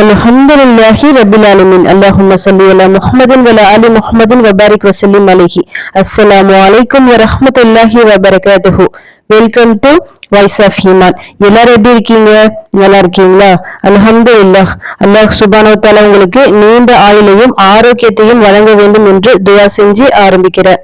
الحمد لله رب العالمين اللهم صل على محمد وعلى ال محمد وبارك وسلم عليه السلام عليكم ورحمة الله وبركاته welcome to voice of Himan எல்லாரும் எப்படி இருக்கீங்க நல்லா இருக்கீங்களா அல்ஹம்து இல்லாஹ் அல்லாஹ் சுபானோ தாலா உங்களுக்கு நீண்ட ஆயுளையும் ஆரோக்கியத்தையும் வழங்க வேண்டும் என்று துவா செஞ்சு ஆரம்பிக்கிறேன்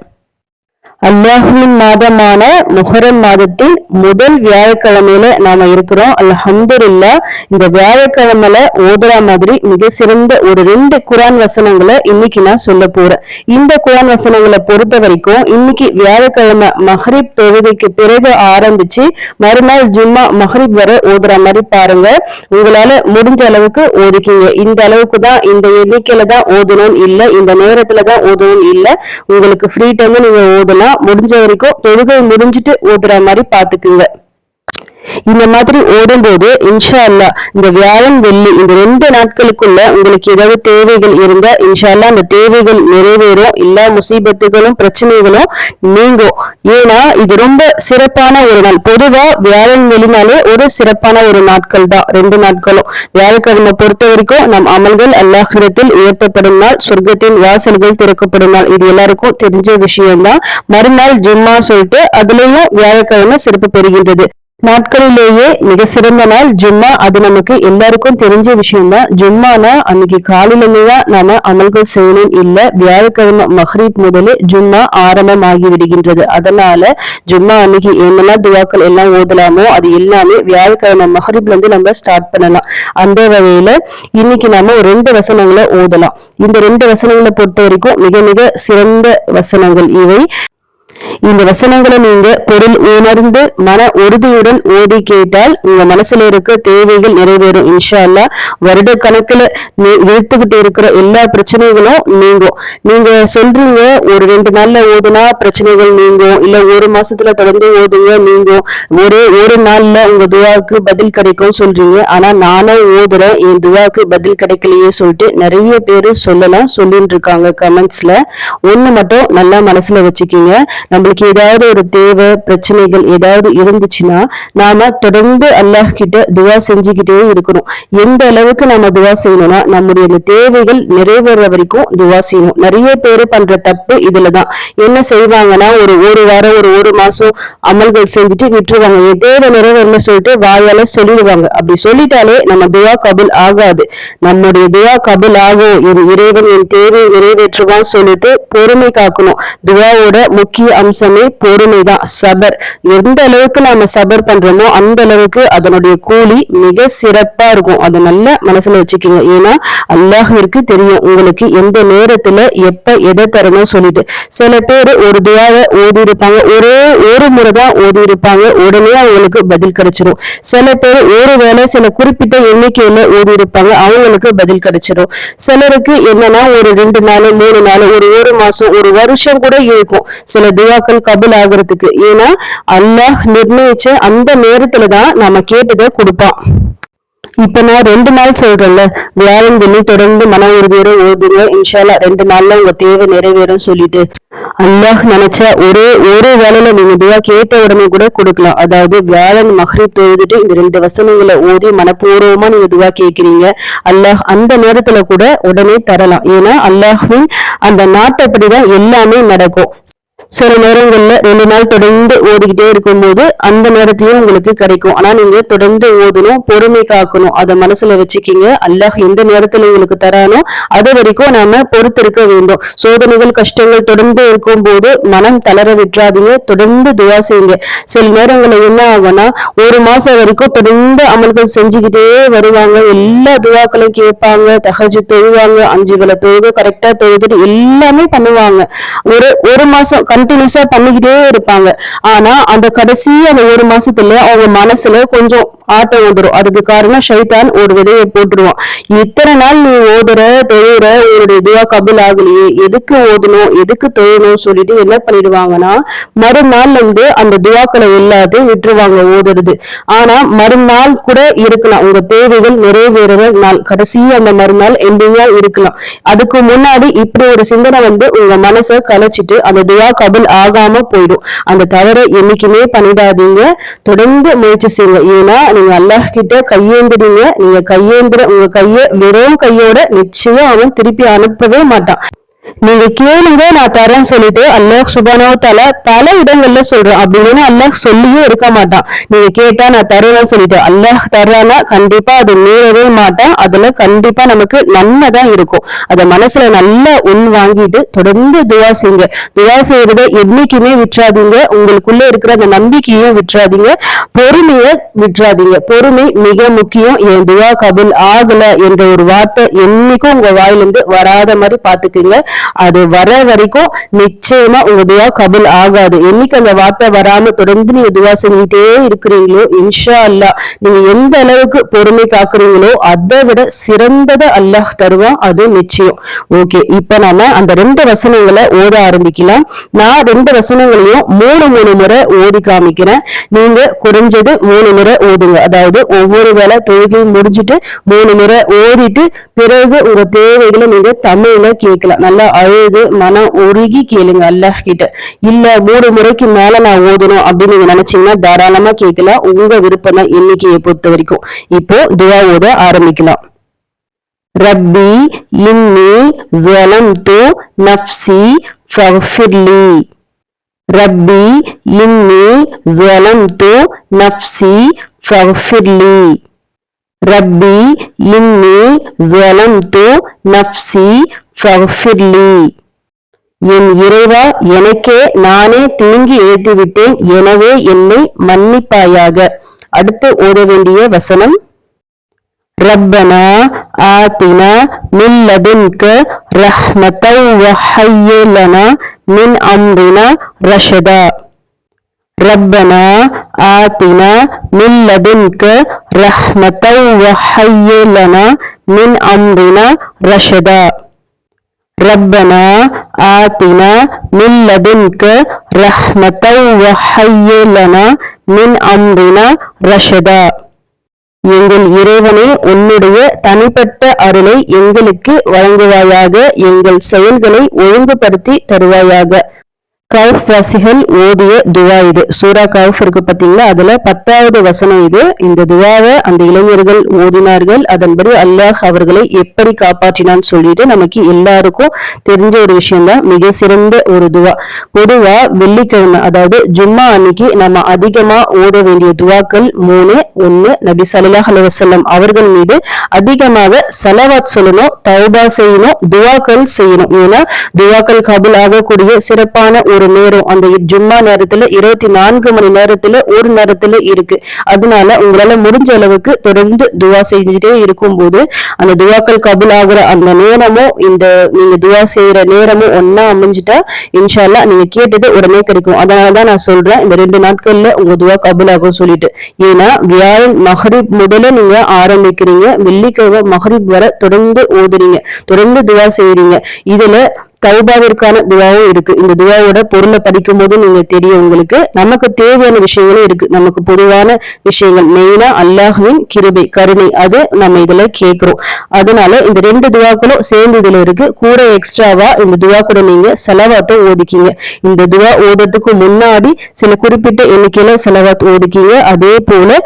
அல்லாஹுவின் மாதமான முஹரம் மாதத்தின் முதல் வியாழக்கிழமையில நாம இருக்கிறோம். அல்ஹம்துல்லா இந்த வியாழக்கிழமையில ஓதுற மாதிரி மிக சிறந்த ஒரு ரெண்டு குரான் வசனங்களை இன்னைக்கு நான் சொல்ல போறேன். இந்த குரான் வசனங்களை பொறுத்த வரைக்கும் இன்னைக்கு வியாழக்கிழமை மஹரிப் தொழுகைக்கு பிறகு ஆரம்பிச்சு மறுநாள் ஜும்மா மஹரிப் வரை ஓதுற மாதிரி பாருங்க. உங்களால முடிஞ்ச அளவுக்கு ஓதிக்கிங்க. இந்த அளவுக்கு தான் இந்த எண்ணிக்கையில தான் ஓதணும் இல்ல இந்த நேரத்துல தான் ஓதணும் இல்ல. உங்களுக்கு ஃப்ரீ டைம் நீங்க ஓதலாம். முடிஞ்ச வரைக்கும் தொழுகை முடிஞ்சிட்டு ஓதுற மாதிரி பாத்துக்குங்க. இந்த மாதிரி ஓடும்போது இன்ஷா அல்லா இந்த வியாழன் வெள்ளி இந்த ரெண்டு நாட்களுக்குள்ள உங்களுக்கு ஏதாவது தேவைகள் இருந்தா இன்ஷா அல்லா அந்த தேவைகள் நிறைவேறும். எல்லா முசீபத்துகளும் பிரச்சனைகளும் நீங்கும். ஏன்னா இது ரொம்ப சிறப்பான ஒரு நாள். பொதுவா வியாழன் வெள்ளினாலே ஒரு சிறப்பான ஒரு நாட்கள் தான். ரெண்டு நாட்களும். வியாழக்கிழமை பொறுத்த வரைக்கும் நம் அமல்கள் அல்லாஹிடத்தில் உயர்த்தப்படும் நாள். சொர்க்கத்தின் வாசல்கள் திறக்கப்படும் நாள். இது எல்லாருக்கும் தெரிஞ்ச விஷயம்தான். மறுநாள் ஜும்மா சொல்லிட்டு அதுலயும் வியாழக்கிழமை சிறப்பு பெறுகின்றது. நாட்களிலேயே மிக சிறந்த நாள் ஜும்மா. அது நமக்கு எல்லாருக்கும் தெரிஞ்ச விஷயம் தான் ஜும்மானா அன்னைக்கு காலையிலுமே தான் நாம அமல்கள் செய்யணும். இல்ல வியாழக்கிழமை மஹ்ரீப் முதலே ஜும்மா ஆரம்பமாகி விடுகின்றது அதனால ஜும்மா அன்னைக்கு என்னெல்லாம் துவாக்கள் எல்லாம் ஓதலாமோ அது எல்லாமே வியாழக்கிழமை மஹ்ரீப்ல இருந்து நம்ம ஸ்டார்ட் பண்ணலாம். அந்த வகையில இன்னைக்கு நாம ஒரு ரெண்டு வசனங்களை ஓதலாம். இந்த ரெண்டு வசனங்களை பொறுத்த வரைக்கும் மிக மிக சிறந்த வசனங்கள் இவை. இந்த வசனங்களை நீங்க பொருள் உணர்ந்து மன உறுதியுடன் ஓதி கேட்டால் உங்க மனசுல இருக்க தேவைகள் நிறைவேறும். இன்ஷா அல்லா வருட கணக்குல இழுத்துக்கிட்டு இருக்கிற எல்லா பிரச்சனைகளும் நீங்கும். நீங்க சொல்றீங்க ஒரு ரெண்டு நாள்ல ஓதுனா பிரச்சனைகள் நீங்கும். இல்ல ஒரு மாசத்துல தொடர்ந்து ஓதுங்க நீங்கும். ஒரே ஒரு நாள்ல உங்க துவாவுக்கு பதில் கிடைக்கும் சொல்றீங்க. ஆனா நானும் ஓதுறேன் என் துவாவுக்கு பதில் கிடைக்கலையே சொல்லிட்டு நிறைய பேரு சொல்லலாம் சொல்லிட்டு இருக்காங்க கமெண்ட்ஸ்ல ஒண்ணு மட்டும் நல்லா மனசுல வச்சுக்கீங்க. நம்மளுக்கு ஏதாவது ஒரு தேவை பிரச்சனைகள் ஏதாவது இருந்துச்சுன்னா நாம தொடர்ந்து அல்லாஹ் கிட்ட துவா செஞ்சுக்கிட்டே இருக்கணும். எந்த அளவுக்கு நம்ம துவா செய்யணும்னா நம்முடைய அந்த தேவைகள் நிறைவேற வரைக்கும் துவா செய்யணும். நிறைய பேர் பண்ற தப்பு இதுலதான். என்ன செய்வாங்கன்னா ஒரு ஒரு வாரம் ஒரு ஒரு மாசம் அமல்கள் செஞ்சுட்டு விட்டுருவாங்க. என் தேவை நிறைவேறல சொல்லிட்டு வாயால சொல்லிடுவாங்க. அப்படி சொல்லிட்டாலே நம்ம துவா கபில் ஆகாது. நம்முடைய துவா கபில் ஆகும். என் இறைவன் என் தேவை நிறைவேற்றுவான்னு சொல்லிட்டு பொறுமை காக்கணும். துவாவோட முக்கிய அம்சமே பொறுமைதான் சபர். எந்த அளவுக்கு நாம சபர் பண்றோமோ அந்த அளவுக்கு அதனுடைய கூலி மிக சிறப்பா இருக்கும். அதை நல்ல மனசுல வச்சுக்கோங்க. ஏன்னா அல்லாஹிற்கு தெரியும் உங்களுக்கு எந்த நேரத்துல எப்ப எதை தரணும் சொல்லிட்டு. சில பேர் ஒரு துவாவை ஓதி இருப்பாங்க ஒரே ஒரு முறை தான் ஓதி இருப்பாங்க உடனே அவங்களுக்கு பதில் கிடைச்சிரும். சில பேர் ஒரு வேளை சில குறிப்பிட்ட எண்ணிக்கையில ஓதி இருப்பாங்க அவங்களுக்கு பதில் கிடைச்சிரும். சிலருக்கு என்னன்னா ஒரு ரெண்டு நாள் மூணு நாள் ஒரு ஒரு மாசம் ஒரு வருஷம் கூட இருக்கும். சில துவாக்கள் கபுல் ஆகுறதுக்கு. ஏன்னா அல்லாஹ் நிர்ணயிச்ச அந்த நேரத்துல தான் நம்ம கேட்டதை கொடுப்பான். இப்ப நான் ரெண்டு நாள் சொல்றேன்ல வியாழன் வெள்ளி தொடர்ந்து மன உறுதியோட ஓதுங்க. இன்ஷால்லா ரெண்டு நாள்ல உங்க தேவை நிறைவேறும் சொல்லிட்டு. அல்லாஹ் நினைச்ச ஒரே ஒரு வேலையில நீங்க துவா கேட்ட உடனே கூட கொடுக்கலாம். அதாவது வியாழன் மஹ்ரீப் தொழுதுட்டு இந்த ரெண்டு வசனங்களை ஓதி மனப்பூர்வமா நீங்க துவா கேட்கிறீங்க. அல்லாஹ் அந்த நேரத்துல கூட உடனே தரலாம். ஏன்னா அல்லாஹின் அந்த நாட்டப்படிதான் எல்லாமே நடக்கும். சில நேரங்களில் ரெண்டு நாள் தொடர்ந்து ஓடிக்கிட்டே இருக்கும்போது அந்த நேரத்தையும் உங்களுக்கு கிடைக்கும். ஆனா நீங்க தொடர்ந்து ஓதணும் பொறுமை காக்கணும். அதை மனசுல வச்சுக்கிங்க. அல்லாஹ் எந்த நேரத்துல உங்களுக்கு தரானோ அது வரைக்கும் நாம பொறுத்திருக்க வேண்டும். சோதனைகள் கஷ்டங்கள் தொடர்ந்து இருக்கும் போது மனம் தளர விட்டுறாதீங்க தொடர்ந்து துவா செய்யுங்க. சில நேரங்களில் என்ன ஆகும்னா ஒரு மாசம் வரைக்கும் தொடர்ந்து அமல்கள் செஞ்சுக்கிட்டே வருவாங்க. எல்லா துவாக்களும் கேட்பாங்க. தகஜு தொழுவாங்க. அஞ்சு வேலை தொழுது கரெக்டா தொழுதுட்டு எல்லாமே பண்ணுவாங்க. ஒரு ஒரு மாசம் கண்டினியூஸா பண்ணிக்கிட்டே இருப்பாங்க. ஆனா அந்த கடைசி அந்த ஒரு மாசத்துல அவங்க மனசுல கொஞ்சம் ஆட்டம் வந்துடும் அதுக்கு காரணம் ஷைத்தான் ஒரு விதையை போட்டுருவான். இத்தனை நாள் நீ ஓதுற தொழுற உன்னுடைய இதுவா கபுல் ஆகலையே. எதுக்கு ஓதணும் எதுக்கு தொழணும் சொல்லிட்டு என்ன பண்ணிடுவாங்கன்னா மறுநாள் வந்து அந்த துவாக்களை எல்லாத்தையும் விட்டுருவாங்க ஓதுறது. ஆனா மறுநாள் கூட இருக்கலாம். உங்க தேவைகள் நிறைவேறுற நாள். கடைசி அந்த மறுநாள் எண்டிங்கா இருக்கலாம். அதுக்கு முன்னாடி இப்படி ஒரு சிந்தனை வந்து உங்க மனசை கலைச்சிட்டு அந்த துவா கபுல் ஆகாம போயிடும். அந்த தவறை என்னைக்குமே பண்ணிடாதீங்க. தொடர்ந்து முயற்சி செய்யுங்க. ஏன்னா நீங்க அல்லாஹ் கிட்ட கையேந்துறீங்க நீங்க கையேந்திர உங்க கைய வெறும் கையோட நிச்சயம் அவன் திருப்பி அனுப்பவே மாட்டான். நீங்க கேளுங்க நான் தரேன்னு சொல்லிட்டு அல்லாஹ் சுபானோ தல பல இடங்கள்ல சொல்றேன். அப்படின்னு அல்லாஹ் சொல்லியும் இருக்க மாட்டான். நீங்க கேட்டா நான் தருவேன்னு சொல்லிட்டு அல்லாஹ் தர்றானா கண்டிப்பா அது மீறவே மாட்டான். அதுல கண்டிப்பா நமக்கு நன்மை தான் இருக்கும். அத மனசுல நல்லா உள் வாங்கிட்டு தொடர்ந்து துவா செய்யுங்க. துவா செய்யறத என்னைக்குமே விட்டுறாதீங்க. உங்களுக்குள்ள இருக்கிற அந்த நம்பிக்கையும் விட்டுறாதீங்க. பொறுமைய விட்டுறாதீங்க. பொறுமை மிக முக்கியம். என் துவா கபுல் ஆகல என்ற ஒரு வார்த்தை என்னைக்கும் உங்க வாயிலிருந்து வராத மாதிரி பாத்துக்கீங்க அது வர வரைக்கும் நிச்சயமா உங்க துவா கபுல் ஆகாது. என்னைக்கு அந்த வார்த்தை வராம தொடர்ந்து நீங்க துவா செஞ்சுட்டே இருக்கிறீங்களோ இன்ஷா அல்லா நீங்க எந்த அளவுக்கு பொறுமை காக்குறீங்களோ அதை விட சிறந்ததை அல்லாஹ் தருவான் அது நிச்சயம். ஓகே இப்ப நாம அந்த ரெண்டு வசனங்களை ஓத ஆரம்பிக்கலாம். நான் ரெண்டு வசனங்களையும் மூணு மூணு முறை ஓதி காமிக்கிறேன். நீங்க குறைஞ்சது மூணு முறை ஓதுங்க. அதாவது ஒவ்வொரு வேலை தொழுகையும் முடிஞ்சுட்டு மூணு முறை ஓதிட்டு பிறகு உங்க தேவைகளை நீங்க தமிழ்ல கேட்கலாம். நல்லா அழுது மனம் உருகி கேளுங்க அல்லாஹ் கிட்ட இல்ல மூணு முறைக்கு மேல நான் ஓதணும் அப்படின்னு நீங்க நினைச்சீங்கன்னா தாராளமா கேட்கலாம். உங்க விருப்பம் தான் எண்ணிக்கையை பொறுத்த வரைக்கும். இப்போ துவா ஓத ஆரம்பிக்கலாம். ரப்பி இன்னி ஜலம் து நப்சி ஃபஃபிர்லி. ரப்பி இன்னி ஜலம் து நப்சி ஃபஃபிர்லி. ரப்பி இன்னி ஜலம்து நப்சி ஃபஃபிர்லி என் இறைவா எனக்கே நானே தீங்கி இழைத்துவிட்டேன் எனவே என்னை மன்னிப்பாயாக. அடுத்து ஓத வேண்டிய வசனம். ரப்பனா ஆத்தினா மின் லதுன்க ரஹ்மத்தௌ வஹய்யலனா மின் அம்ரினா ரஷதா. ربنا آتنا من لدنك رحمة وهيئ لنا من أمرنا رشدا ربنا آتنا من لدنك رحمة وهيئ لنا من أمرنا رشدا எங்கள் இறைவனே உன்னுடைய தனிப்பட்ட அருளை எங்களுக்கு வழங்குவாயாக எங்கள் செயல்களை ஒழுங்குபடுத்தி தருவாயாக கவுஃப் வாசிகள் ஓதிய துவா இது. சூரா கவுஃப் இருக்கு பார்த்தீங்களா அதுல பத்தாவது வசனம் இது. இந்த துவாவை அந்த இளைஞர்கள் ஓதினார்கள். அதன்படி அல்லாஹ் அவர்களை எப்படி காப்பாற்றினான்னு சொல்லிட்டு நமக்கு எல்லாருக்கும் தெரிஞ்ச ஒரு விஷயம் தான் மிக சிறந்த ஒரு துவா. பொதுவா வெள்ளிக்கிழமை அதாவது ஜும்மா அன்னைக்கு நம்ம அதிகமா ஓத வேண்டிய துவாக்கள் மூணு ஒன்று நபி சல்லாஹ் அலுவலம் அவர்கள் மீது அதிகமாக செலவாத் சொல்லணும் தௌபா செய்யணும் துவாக்கள் செய்யணும். ஏன்னா துவாக்கள் கபுல் ஆகக்கூடிய சிறப்பான ஒரு நேரம் அந்த ஜும்மா நேரத்துல இருபத்தி நான்கு மணி நேரத்துல ஒரு நேரத்துல இருக்கு. அதனால உங்களால முடிஞ்ச அளவுக்கு தொடர்ந்து துவா செஞ்சுட்டே இருக்கும் போது அந்த துவாக்கள் கபுல் ஆகுற அந்த நேரமும் இந்த நீங்க துவா செய்யற நேரமும் ஒன்னா அமைஞ்சிட்டா இன்ஷால்லா நீங்க கேட்டது உடனே கிடைக்கும். அதனாலதான் நான் சொல்றேன் இந்த ரெண்டு நாட்கள்ல உங்க துவா கபுல் ஆகும் சொல்லிட்டு. ஏன்னா வியாழன் மஹரிப் முதல்ல நீங்க ஆரம்பிக்கிறீங்க வெள்ளிக்கிழமை மஹரிப் வர தொடர்ந்து ஓதுறீங்க தொடர்ந்து துவா செய்யறீங்க இதுல தௌபாவிற்கான துவாவும் இருக்கு. இந்த துவாவோட பொருளை படிக்கும் போது நீங்க தெரியும் உங்களுக்கு. நமக்கு தேவையான விஷயங்களும் இருக்கு. நமக்கு பொதுவான விஷயங்கள். மெயினா அல்லாஹுவின் கிருபை கருணை. அது நம்ம இதுல கேட்கிறோம். அதனால இந்த ரெண்டு துவாக்களும் சேர்ந்து இதுல இருக்கு. கூட எக்ஸ்ட்ராவா இந்த துவா கூட நீங்க செலவாட்டம் ஓதிக்கிங்க. இந்த துவா ஓதுறதுக்கு முன்னாடி சில குறிப்பிட்ட எண்ணிக்கையில செலவாத் ஓதிக்கிங்க. அதே போல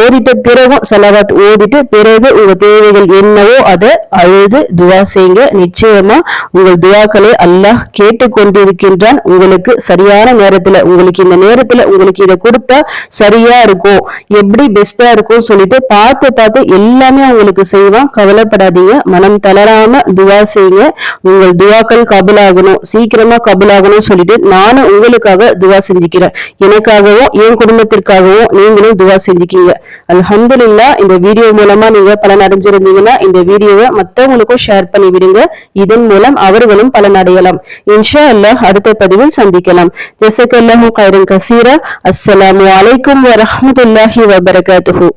ஓதிட்ட பிறகும் செலவாத் ஓதிட்டு பிறகு உங்க தேவைகள் என்னவோ அதை அழுது துவா செய்யுங்க நிச்சயமா உங்கள் துவாக்களை அல்லாஹ் கேட்டு கொண்டிருக்கின்றான் உங்களுக்கு சரியான நேரத்துல உங்களுக்கு இந்த நேரத்துல உங்களுக்கு இதை கொடுத்தா சரியா இருக்கும். எப்படி பெஸ்டா இருக்கும் சொல்லிட்டு பார்த்து பார்த்து எல்லாமே உங்களுக்கு செய்வான். கவலைப்படாதீங்க. மனம் தளராம துவா செய்யுங்க உங்கள் துவாக்கள் கபுலாகணும். சீக்கிரமா கபுலாகணும் சொல்லிட்டு நானும் உங்களுக்காக துவா செஞ்சுக்கிறேன். எனக்காகவும் என் குடும்பத்திற்காகவும் நீங்களும் துவா செஞ்சுக்கீங்க. அலமதுல்லா இந்த வீடியோ மூலமா நீங்க பலன் அடைஞ்சிருந்தீங்கன்னா இந்த வீடியோவை மத்தவங்களுக்கும் ஷேர் பண்ணி விடுங்க இதன் மூலம் அவர்களும் பலன் அடையலாம். இன்ஷா அல்லாஹ் அடுத்த பதிவில் சந்திக்கலாம். ஜெசக் கைரன் கசீரா. அஸ்ஸலாமு அலைக்கும் வரஹமத்துல்லாஹி வபரகாத்துஹு.